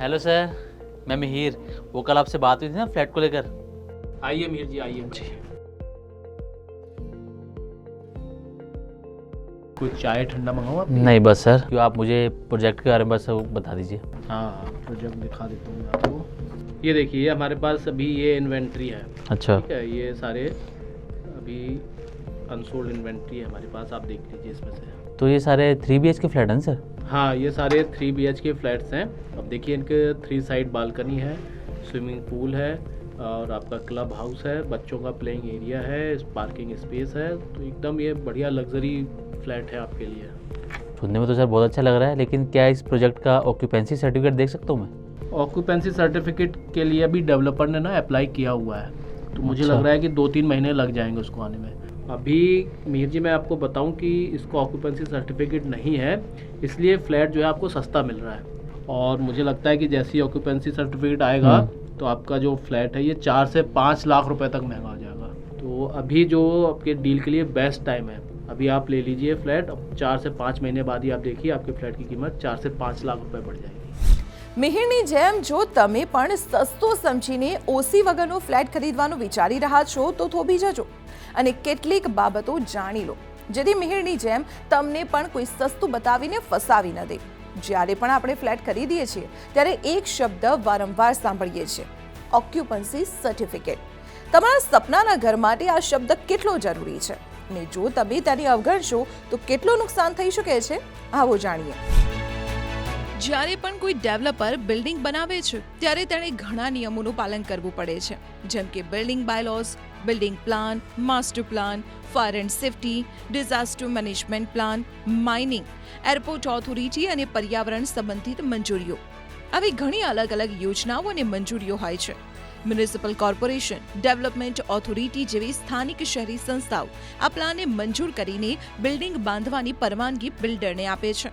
Hello sir मैं मिहिर। वो कल आपसे बात हुई थी ना फ्लैट को लेकर। आइए मीर जी आइए। जी। कुछ चाय ठंडा मंगाऊँ आप नहीं बस सर। क्यों आप मुझे प्रोजेक्ट के बारे में बस बता दीजिए। हाँ प्रोजेक्ट दिखा देता हूँ मैं आपको। ये देखिए हमारे पास अभी ये इन्वेंट्री है। अच्छा। ठीक है ये सारे अनसोल्ड इन्वेंट्री है हमारे पास आप देख लीजिए इसमें से। तो ये सारे थ्री बीएच के फ्लैट हैं सर? हाँ ये सारे थ्री बीएच के फ्लैट्स हैं। अब देखिए इनके थ्री साइड बालकनी है स्विमिंग पूल है और आपका क्लब हाउस है। बच्चों का प्लेइंग एरिया है पार्किंग स्पेस है। तो एकदम ये बढ़िया लग्जरी फ्लैट है आपके लिए। सुनने में तो सर बहुत अच्छा लग रहा है लेकिन क्या इस प्रोजेक्ट का ऑक्यूपेंसी सर्टिफिकेट देख सकता हूँ मैं? ऑक्यूपेंसी सर्टिफिकेट के लिए अभी डेवलपर ने ना अप्लाई किया हुआ है। तो मुझे अच्छा। लग रहा है कि दो तीन महीने लग जाएँगे उसको आने में। अभी मीर जी मैं आपको बताऊँ कि इसको ऑक्यूपेंसी सर्टिफिकेट नहीं है इसलिए फ्लैट जो है आपको सस्ता मिल रहा है। और मुझे लगता है कि जैसे ही ऑक्यूपेंसी सर्टिफिकेट आएगा हम्म। तो आपका जो फ्लैट है ये चार से पाँच लाख रुपए तक महँगा हो जाएगा। तो अभी जो आपके डील के लिए बेस्ट टाइम है अभी आप ले लीजिए फ्लैट अब चार से पाँच महीने बाद ही आप देखिए आपके फ्लैट की कीमत चार से पाँच लाख रुपये बढ़ जाएगी। મિહિરની જેમ જો તમે પણ સસ્તો સમજીને ઓસી વગરનો ફ્લેટ ખરીદવાનું વિચારી રહ્યા છો, તો થોભી જજો અને કેટલીક બાબતો જાણી લો, જેથી મિહિરની જેમ તમને પણ કોઈ સસ્તું બતાવીને ફસાવી ન દે. જ્યારે પણ આપણે ફ્લેટ ખરીદીએ છીએ, ત્યારે એક શબ્દ વારંવાર સાંભળીએ છીએ ઓક્યુપન્સી સર્ટિફિકેટ તમારા સપનાના ઘર માટે આ શબ્દ કેટલો જરૂરી છે? ને જો તમે તેની અવગણશો, તો કેટલું નુકસાન થઈ શકે છે? આવો જાણીએ. જ્યારે પણ કોઈ ડેવલપર બિલ્ડિંગ બનાવે છે, ત્યારે તેણે ઘણા નિયમોનું પાલન કરવું પડે છે. જેમ કે building bylaws, building plan, master plan, fire and safety, disaster management plan, mining, airport authority અને પર્યાવરણ સંબંધિત મંજૂરીઓ. આવી ઘણી અલગ અલગ યોજનાઓ અને મંજૂરીઓ હોય છે. મ્યુનિસિપલ કોર્પોરેશન, ડેવલપમેન્ટ ઓથોરિટી જેવી સ્થાનિક શહેરી સંસ્થાઓ આ પ્લાનને મંજૂર કરીને બિલ્ડિંગ બાંધવાની પરવાનગી બિલ્ડરને આપે છે.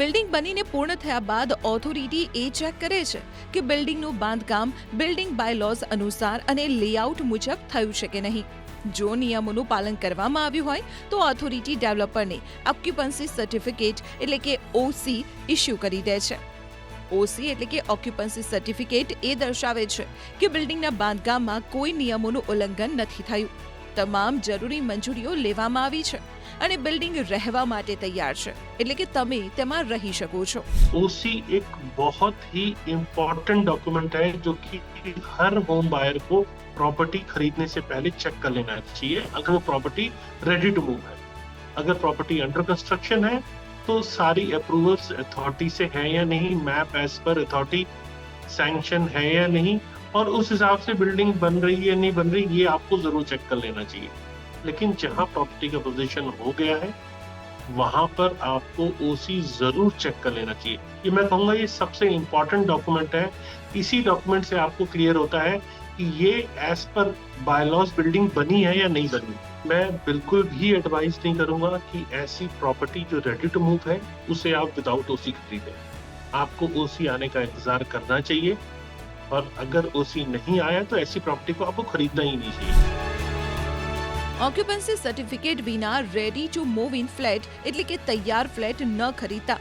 બિલ્ડિંગ બનીને પૂર્ણ થયા બાદ ઓથોરિટી એ ચેક કરે છે કે બિલ્ડિંગનું બાંધકામ, બિલ્ડિંગ બાયલોઝ અનુસાર અને લેઆઉટ મુજબ થયું છે કે નહીં. જો નિયમોનું પાલન કરવામાં આવ્યું હોય, તો ઓથોરિટી ડેવલપરને ઓક્યુપન્સી સર્ટિફિકેટ એટલે કે ઓસી ઇસ્યુ કરી દે છે. ઓસી એટલે કે ઓક્યુપન્સી સર્ટિફિકેટ એ દર્શાવે છે કે બિલ્ડિંગના બાંધકામમાં કોઈ નિયમોનું ઉલ્લંઘન નથી થયું. તમામ જરૂરી મંજૂરીઓ લેવામાં આવી છે. અને બિલ્ડિંગ રહેવા માટે તૈયાર છે એટલે કે તમે તેમાં રહી શકો છો ओसी एक बहुत ही इम्पोर्टेंट डॉक्यूमेंट है जो कि हर होम बायर को प्रॉपर्टी खरीदने से पहले चेक कर लेना चाहिए अगर वो प्रॉपर्टी रेडी टू मूव है अगर प्रॉपर्टी अंडर कंस्ट्रक्शन है तो सारी अप्रूवल्स अथॉरिटी से है या नहीं map as per authority sanction है या नहीं और उस हिसाब से बिल्डिंग बन रही है नहीं बन रही ये आपको जरूर चेक कर लेना चाहिए लेकिन जहाँ प्रॉपर्टी का पोजीशन हो गया है, वहाँ पर आपको ओसी ज़रूर चेक कर लेना चाहिए। ये मैं कहूँगा ये सबसे इम्पोर्टेंट डॉक्यूमेंट है। इसी डॉक्यूमेंट से आपको क्लियर होता है कि ये एज पर बायलॉज बिल्डिंग बनी है या नहीं बनी। मैं बिल्कुल भी एडवाइस नहीं करूँगा कि ऐसी प्रॉपर्टी जो रेडी टू मूव है, उसे आप विदाउट ओसी खरीदें। आपको ओसी आने का इंतज़ार करना चाहिए। और अगर ओसी नहीं आया तो ऐसी प्रॉपर्टी को आपको खरीदना ही नहीं चाहिए। ઓક્યુપન્સી સર્ટિફિકેટ વિના ready to move in flat એટલે કે તૈયાર ફ્લેટ ન ખરીદતા.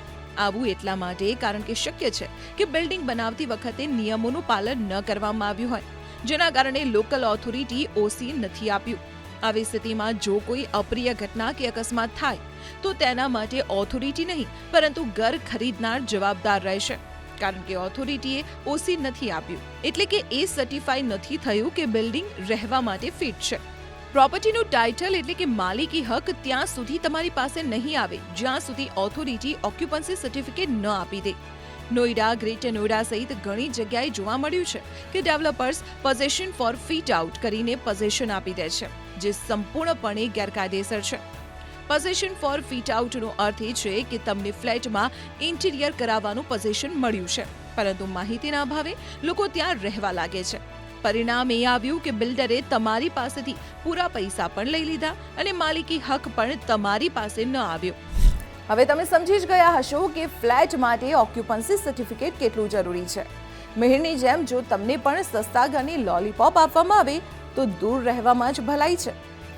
આવું એટલા માટે કારણ કે શક્ય છે કે બિલ્ડિંગ બનાવતી વખતે નિયમોનું પાલન ન કરવામાં આવ્યું હોય, જેના કારણે લોકલ ઓથોરિટી ઓસી નથી આપ્યું. આવી સ્થિતિમાં જો કોઈ અપ્રિય ઘટના કે અકસ્માત થાય, તો તેના માટે ઓથોરિટી નહીં, પરંતુ ઘર ખરીદનાર જવાબદાર રહેશે. કારણ કે ઓથોરિટીએ ઓસી નથી આપ્યું, એટલે કે એ સર્ટિફાઈ નથી થયું કે બિલ્ડિંગ રહેવા માટે ફિટ છે. પ્રોપર્ટીનું ટાઇટલ એટલે કે માલિકી હક ત્યાં સુધી તમારી પાસે નહીં આવે, જ્યાં સુધી ઓથોરિટી ઓક્યુપન્સી સર્ટિફિકેટ ન આપી દે. નોઈડા, ગ્રેટર નોઈડા સહિત ઘણી જગ્યાએ જોવા મળ્યું છે કે developers possession for fit out કરીને પોઝેશન આપી દે છે, જે સંપૂર્ણપણે ગેરકાયદેસર છે. પોઝેશન ફોર ફીટ આઉટનો અર્થ એ છે કે તમને ફ્લેટમાં ઇન્ટિરિયર કરાવવાનું પોઝેશન મળ્યું છે, પરંતુ માહિતીના અભાવે લોકો ત્યાં રહેવા લાગે છે. પરિણામ એ આવ્યું કે બિલ્ડરે તમારી પાસેથી પૂરા પૈસા પણ લઈ લીધા અને માલિકી હક પણ તમારી પાસે ન આવ્યો. હવે તમે સમજી જ ગયા હશો કે ફ્લેટ માટે ઓક્યુપન્સી સર્ટિફિકેટ કેટલું જરૂરી છે. મિહિરની જેમ જો તમને પણ સસ્તા ઘરની લોલીપોપ આપવામાં આવે, તો દૂર રહેવામાં જ ભલાઈ છે.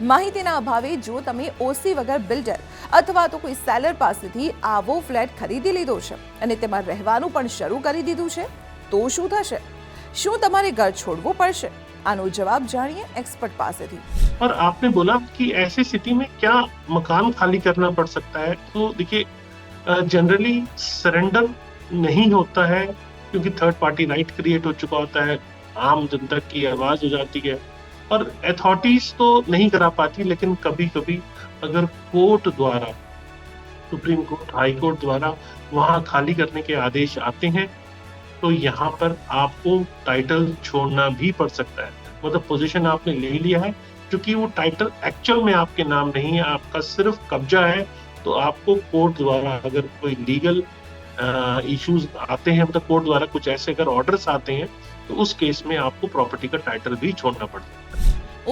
માહિતીના અભાવે જો તમે ઓસી વગર બિલ્ડર અથવા તો કોઈ સેલર પાસેથી આવો ફ્લેટ ખરીદી લીધો છે અને તેમાં રહેવાનું પણ શરૂ કરી દીધું છે, તો શું થશે? શું તમારે ઘર છોડવું પડશે આનો જવાબ જાણીએ એક્સપર્ટ પાસેથી और आपने बोला कि ऐसी स्थिति में क्या मकान खाली करना पड़ सकता है तो देखिए जनरली सरेंडर नहीं होता है क्योंकि थर्ड पार्टी राइट क्रिएट हो चुका होता है आम जनता की आवाज हो जाती है और अथॉरिटीज तो नहीं करा पाती लेकिन कभी कभी अगर कोर्ट द्वारा सुप्रीम कोर्ट हाई कोर्ट द्वारा वहां खाली करने के आदेश आते हैं तो यहाँ पर आपको टाइटल छोड़ना भी पड़ सकता है। मतलब पोजीशन आपने ले लिया है, क्योंकि वो टाइटल एक्चुअल में आपके नाम नहीं है, आपका सिर्फ़ कब्जा है। तो आपको कोर्ट द्वारा अगर कोई लीगल इश्यूज़ आते हैं मतलब कोर्ट द्वारा कुछ ऐसे अगर ऑर्डर्स आते हैं तो उस केस में आपको प्रॉपर्टी का टाइटल भी छोड़ना पड़ता है।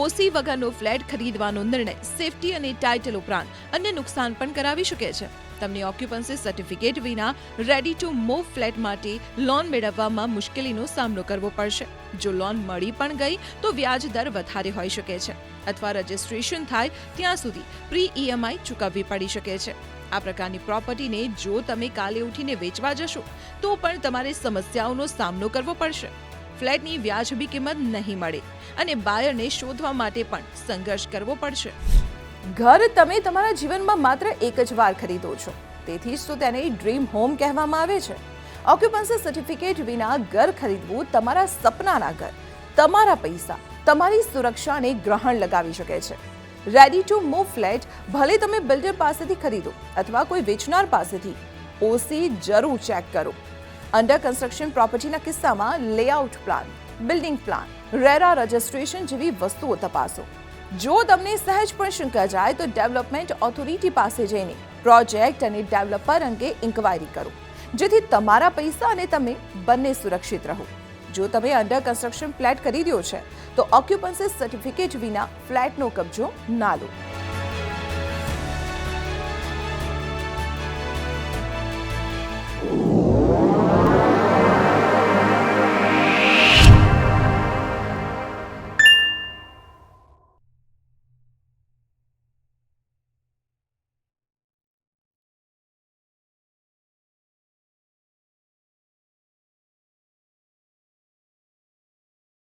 ઓસી વગરનો ફ્લેટ ખરીદવાનો નિર્ણય સેફટી અને ટાઇટલ ઉપરાંત અન્ય નુકસાન પણ કરાવી શકે છે. તમને ઓક્યુપન્સી સર્ટિફિકેટ વિના રેડી ટુ મૂવ ફ્લેટ માટે લોન મેળવવામાં મુશ્કેલીનો સામનો કરવો પડશે. જો લોન મળી પણ ગઈ, તો વ્યાજ દર વધારે હોઈ શકે છે અથવા રજિસ્ટ્રેશન થાય ત્યાં સુધી પ્રી ઈએમઆઈ ચૂકવવી પડી શકે છે. આ પ્રકારની પ્રોપર્ટીને જો તમે કાલે ઉઠીને વેચવા જશો, તો પણ તમારે સમસ્યાઓનો સામનો કરવો પડશે. ફ્લેટની વ્યાજબી કિંમત નહીં મળે અને બાયરને શોધવા માટે પણ સંઘર્ષ કરવો પડશે. ઘર તમે તમારા જીવનમાં માત્ર એક જ વાર ખરીદો છો. તેથી જ તો તેને ડ્રીમ હોમ કહેવામાં આવે છે. ઓક્યુપન્સી સર્ટિફિકેટ વિના ઘર ખરીદવું તમારા સપનાના ઘર. તમારા પૈસા, તમારી સુરક્ષાને ગ્રહણ લગાવી શકે છે. રેડી ટુ મૂવ ફ્લેટ ભલે તમે બિલ્ડર પાસેથી ખરીદો અથવા કોઈ વેચનાર પાસેથી ઓસી જરૂર ચેક કરો. અંડર કન્સ્ટ્રક્શન પ્રોપર્ટીના કિસ્સામાં layout plan building plan RERA registration જેવી વસ્તુઓ તપાસો. જો તમને સહેજ પણ શંકા જાય તો ડેવલપમેન્ટ ઓથોરિટી પાસે જઈને પ્રોજેક્ટ અને ડેવલપર અંગે ઇન્ક્વાયરી કરો, જેથી તમારા પૈસા અને તમે બંને સુરક્ષિત રહો. જો તમે અંડર કન્સ્ટ્રક્શન ફ્લેટ ખરીદ્યો છે, તો ઓક્યુપન્સી સર્ટિફિકેટ વિના ફ્લેટનો કબજો ના લો.